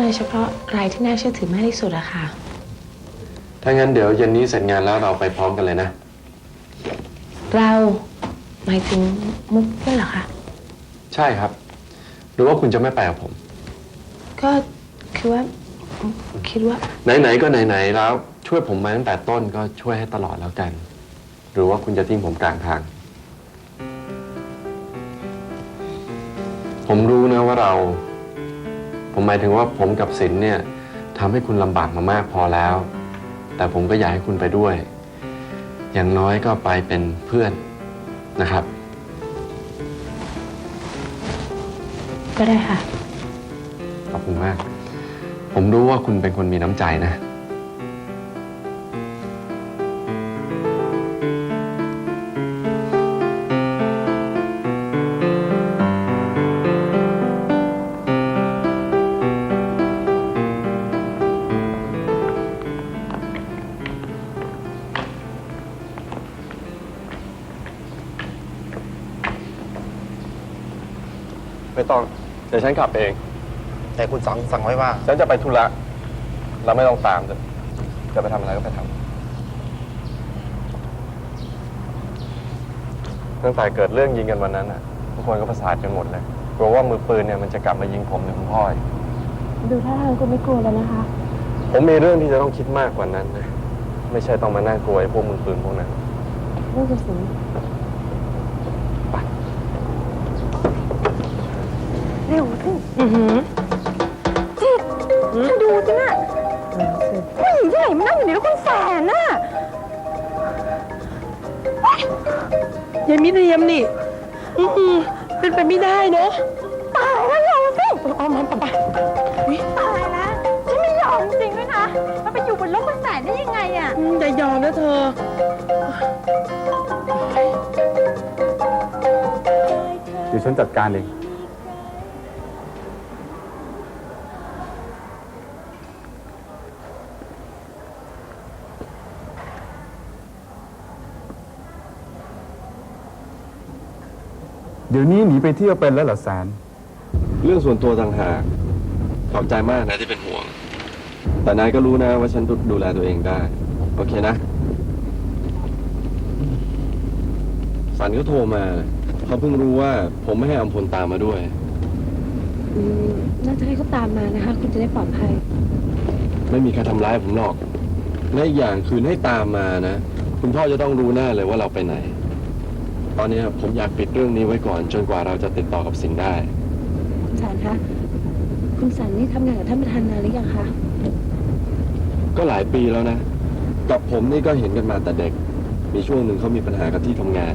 มาเฉพาะรายที่น่าเชื่อถือมากที่สุดอะค่ะ ถ้างั้นเดี๋ยวเย็นนี้เสร็จงานแล้วเราไปพร้อมกันเลยนะ เราหมายถึงมุกด้วยเหรอคะใช่ครับ หรือว่าคุณจะไม่ไปกับผม ก็คือว่าคิดว่าไหนๆก็ไหนๆแล้วช่วยผมมาตั้งแต่ต้นก็ช่วยให้ตลอดแล้วกัน หรือว่าคุณจะทิ้งผมกลางทาง ผมรู้นะว่าเรา ผมหมายถึงว่าผมกับศิลป์เนี่ยทำให้คุณลำบากมามากพอแล้ว แต่ผมก็อยากให้คุณไปด้วย อย่างน้อยก็ไปเป็นเพื่อนนะครับ ก็ได้ค่ะ ขอบคุณมาก ผมรู้ว่าคุณเป็นคนมีน้ำใจนะ ดี๋ยวฉันขับเอง แต่คุณสั่งสั่งไว้ว่า ฉันจะไปธุระเราไม่ต้องตามจะจะไปทำอะไรก็ไปทำตั้งแต่เกิดเรื่องยิงกันวันนั้นน่ะทุกคนก็ประสาทกันหมดเลยกลัวว่ามือปืนเนี่ยมันจะกลับมายิงผมหรือคุณพ่ออีกดูท่าทางคุณไม่กลัวแล้วนะคะ ผมมีเรื่องที่จะต้องคิดมากกว่านั้นนะไม่ใช่ต้องมานั่งกลัวไอ้พวกมือปืนพวกนั้น เรื่องคุณสิง เร็วสิอือหือจิตเธอดูสิน่ะผู้หญิงที่ไหนมานั่งอยู่ในรถคุณแสนน่ะยายมิเรียมนี่อือเป็นไปไม่ได้เนอะตายแล้วเราสิเอามาปะปะตายแล้วฉันไม่ยอมจริงด้วยนะ มันไปอยู่บนรถคุณแสนได้ยังไงอะ อืมอย่ายอมนะเธอ เดี๋ยวฉันจัดการเอง เดี๋ยวนี้หนีไปเที่ยวเป็นแล้วเหรอแสน เรื่องส่วนตัวต่างหากขอบใจมากนะที่เป็นห่วง แต่นายก็รู้นะว่าฉันดูแลตัวเองได้ โอเคนะ สันก็โทรมา เขาเพิ่งรู้ว่าผมไม่ให้อำพลตามมาด้วย อืมน่าจะให้เขาตามมานะคะ คุณจะได้ปลอดภัย ไม่มีใครทำร้ายผมหรอกและอีกอย่างคืนให้ตามมานะ คุณพ่อจะต้องรู้แน่เลยว่าเราไปไหน ตอนนี้ผมอยากปิดเรื่องนี้ไว้ก่อน จนกว่าเราจะติดต่อกับสิงห์ได้ คุณสันคะ คุณสันนี่ทำงานกับท่านประธานนานหรือยังคะ ก็หลายปีแล้วนะ กับผมนี่ก็เห็นกันมาแต่เด็ก มีช่วงหนึ่งเขามีปัญหากับที่ทำงาน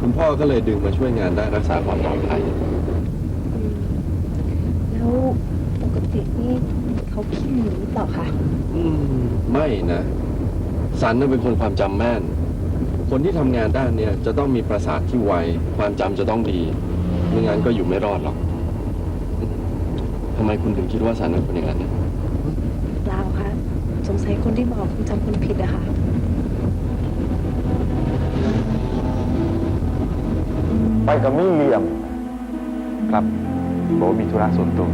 คุณพ่อก็เลยดึงมาช่วยงานด้านรักษาความปลอดภัย แล้วปกตินี่เขาขี้หนีหรือเปล่าคะ อืม ไม่นะ สันน่ะเป็นคนความจำแม่น คนที่ทำงานด้านเนี้ยจะต้องมีประสาทที่ไว ความจำจะต้องดีไม่งั้นก็อยู่ไม่รอดหรอกอืมทำไมคุณถึงคิดว่าสันเป็นคนอย่างนั้นเนี่ยเปล่าคะสงสัยคนที่บอกคุณจำคนผิดอะค่ะไปกับมี่เหลี่ยม ครับบอกว่ามีธุระส่วนตัว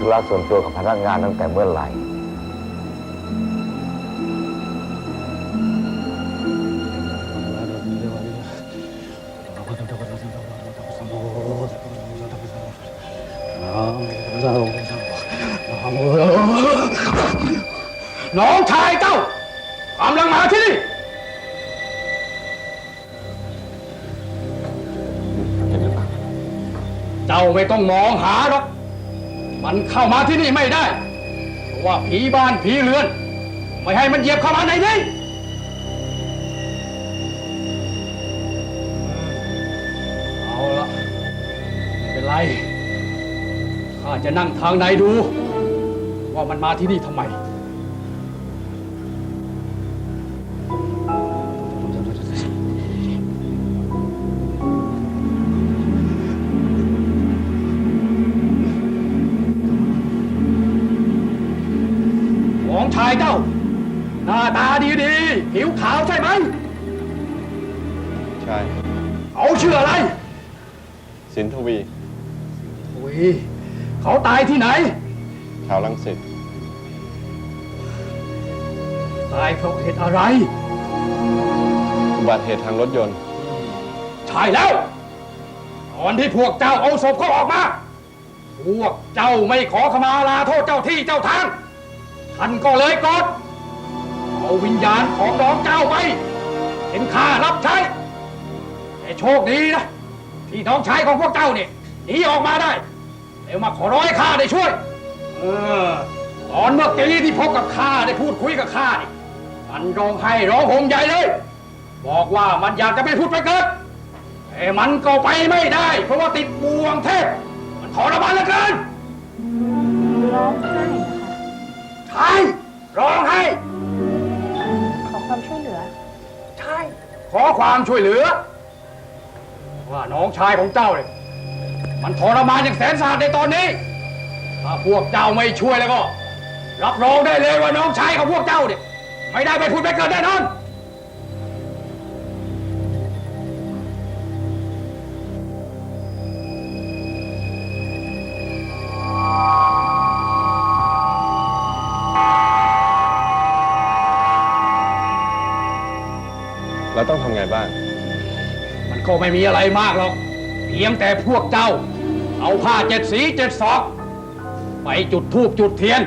ธุระส่วนตัวกับพนักงานตั้งแต่เมื่อไหร่ น้องชายเจ้ากำลังมาที่นี่ เจ้าไม่ต้องมองหาหรอก มันเข้ามาที่นี่ไม่ได้ เพราะว่าผีบ้านผีเรือน ไม่ให้มันเหยียบเข้ามาในนี้เอาละไม่เป็นไร ข้าจะนั่งทางในดู ว่ามันมาที่นี่ทำไม ผิวขาวใช่ไหม ใช่เขาชื่ออะไร สินทวีโอ้ยเขาตายที่ไหนชาวลังสิตตายเพราะเหตุอะไร อุบัติเหตุทางรถยนต์ ใช่แล้ว ตอนที่พวกเจ้าเอาศพเขาออกมา พวกเจ้าไม่ขอขมาลาโทษเจ้าที่เจ้าทาง ท่านก็เลยกด เอาวิญญาณของน้องเจ้าไปเป็นข้ารับใช้ แต่โชคดีนะ ที่น้องชายของพวกเจ้าเนี่ยหนีออกมาได้แล้วมาขอร้อยข้าได้ช่วย เออ ตอนเมื่อกี้ที่พบกับข้าได้พูดคุยกับข้านี่มันร้องไห้ร้องห่มใหญ่เลย บอกว่ามันอยากจะไปพูดไปเกิดแต่มันก็ไปไม่ได้ เพราะว่าติดบ่วงเทพ มันทรมานเหลือเกินร้องไห้นะคะใช่ร้องไห้ ขอความช่วยเหลือ ว่าน้องชายของเจ้าเนี่ยมันทรมานอย่างแสนสาหัสในตอนนี้ ถ้าพวกเจ้าไม่ช่วยแล้วก็ รับรองได้เลยว่าน้องชายของพวกเจ้าเนี่ยไม่ได้ไปพูดไปเกิดแน่นอน เราต้องทำไงบ้าง มันก็ไม่มีอะไรมากหรอก เพียงแต่พวกเจ้า เอาผ้าเจ็ดสีเจ็ดศอกไปจุดธูปจุดเทียน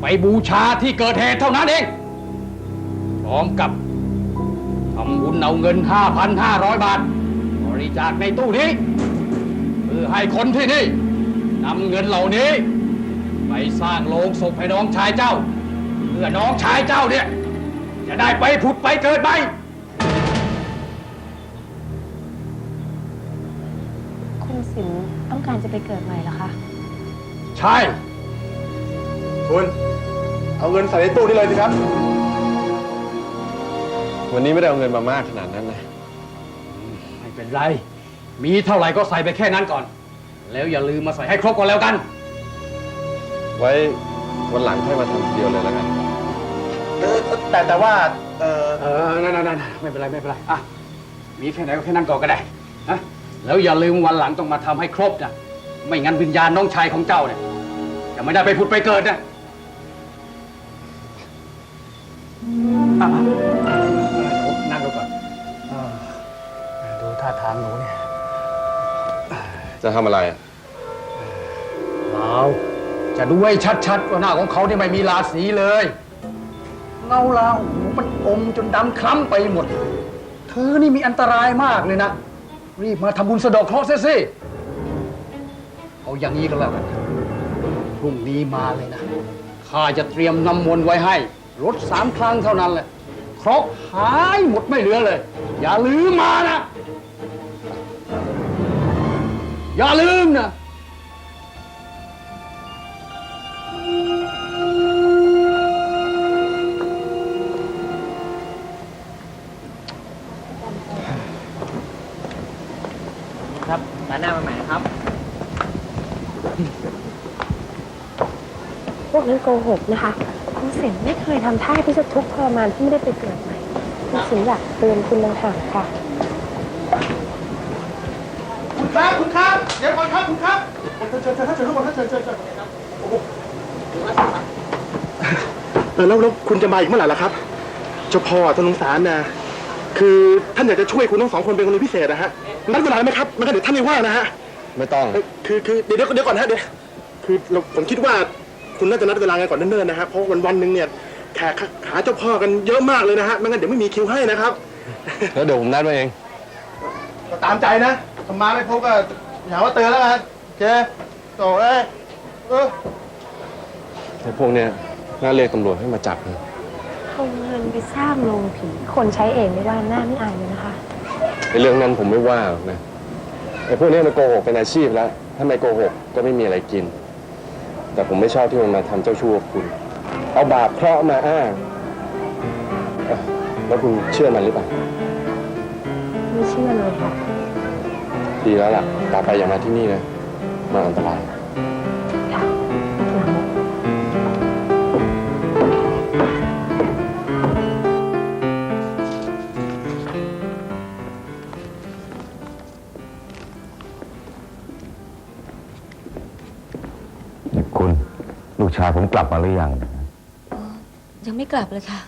ไปบูชาที่เกิดเหตุเท่านั้นเอง พร้อมกับทำบุญเอาเงิน 5,500 บาท บริจาคในตู้นี้เพื่อให้คนที่นี่นำเงินเหล่านี้ ไปสร้างโรงศพให้น้องชายเจ้า เพื่อน้องชายเจ้าเนี่ย จะได้ไปผุดไปเกิดให สินต้องการจะไปเกิดใหม่เหรอคะ ใช่ คุณ เอาเงินใส่ในตู้นี่เลยสิครับ วันนี้ไม่ได้เอาเงินมามากขนาดนั้นนะ ไม่เป็นไร มีเท่าไหร่ก็ใส่ไปแค่นั้นก่อน แล้วอย่าลืมมาใส่ให้ครบก่อนแล้วกัน ไว้วันหลังค่อยมาทำทีเดียวเลยแล้วกันแต่แต่ว่า เออเออนั่นนั่นไม่เป็นไรไม่เป็นไร อะ มีแค่ไหนก็แค่นั้นก่อนก็ได้นะ แล้วอย่าลืมวันหลังต้องมาทำให้ครบนะ ไม่งั้นวิญญาณน้องชายของเจ้าเนี่ยจะไม่ได้ไปผุดไปเกิดนะอะมาหนูนั่งดูก่อนอ่าดูท่าทางหนูเนี่ยจะทำอะไรอะเราจะดูให้ชัดๆว่าหน้าของเขาเนี่ยไม่มีราศีเลย เงาลาหูมันอมจนดำคล้ำไปหมด เธอนี่มีอันตรายมากเลยนะ รีบมาทำบุญสะเดอกเคราะห์เสียสิเอาอย่างนี้ก็แล้วกันพรุ่งนี้มาเลยนะข้าจะเตรียมน้ำมนต์ไว้ให้ รถสามครั้งเท่านั้นแหละเคราะห์หายหมดไม่เหลือเลย อย่าลืมมานะ อย่าลืมนะ พวกนั้นโกหกนะคะคุณสินไม่เคยทำท่าที่จะทุกข์ทรมานที่ไม่ได้ไปเกิดใหม่คุณสินอยากเตือนคุณต่างหากค่ะ คุณครับคุณครับเดี๋ยวก่อนครับคุณครับเชิญเชิญเชิญเชิญทุกคนครับเชิญเชิญเชิญโอ้โหเออแล้วแล้วคุณจะมาอีกเมื่อไหร่ล่ะครับเจ้าพ่อท่านสงสารนะ คือท่านอยากจะช่วยคุณทั้งสองคนเป็นกรณีพิเศษนะฮะนัดเวลาไหมครับไม่งั้นเดี๋ยวท่านไม่ว่างนะฮะ ไม่ต้อง เอ้ยคือคือเดี๋ยวเดี๋ยวเดี๋ยวก่อนนะฮะเดี๋ยวคือเราผมคิดว่าคุณน่าจะนัดเวลากันก่อนเนิ่นๆนะฮะเพราะวันวันๆหนึ่งเนี่ยแขกหาเจ้าพ่อกันเยอะมากเลยนะฮะไม่งั้นเดี๋ยวไม่มีคิวให้นะครับ แล้วเดี๋ยวผมนัดมาเอง ก็ตามใจนะทำมาไม่พบก็อย่าว่าเตือนแล้วกันเจ๊โตเอ้ยเออไอ้พวกเนี้ยน่าเรียกตำรวจให้มาจับนะเอาเงินไปสร้างโรงผี คนใช้เองไม่ว่าหน้าไม่อายเลยนะคะ ไอ้เรื่องนั้นผมไม่ว่าหรอกนะ ไอ้พวกเนี้ยมันโกหกเป็นอาชีพแล้ว ถ้าไม่โกหกก็ไม่มีอะไรกิน แต่ผมไม่ชอบที่มันมาทำเจ้าชู้กับคุณ เอาบาปเคราะห์มาอ้างเอ้าแล้วคุณเชื่อมันหรือเปล่า ไม่เชื่อเลยค่ะ ดีแล้วล่ะต่อไปอย่ามาที่นี่นะ มาอันตราย ชายผมกลับมาหรือยัง ยังไม่กลับเลยค่ะ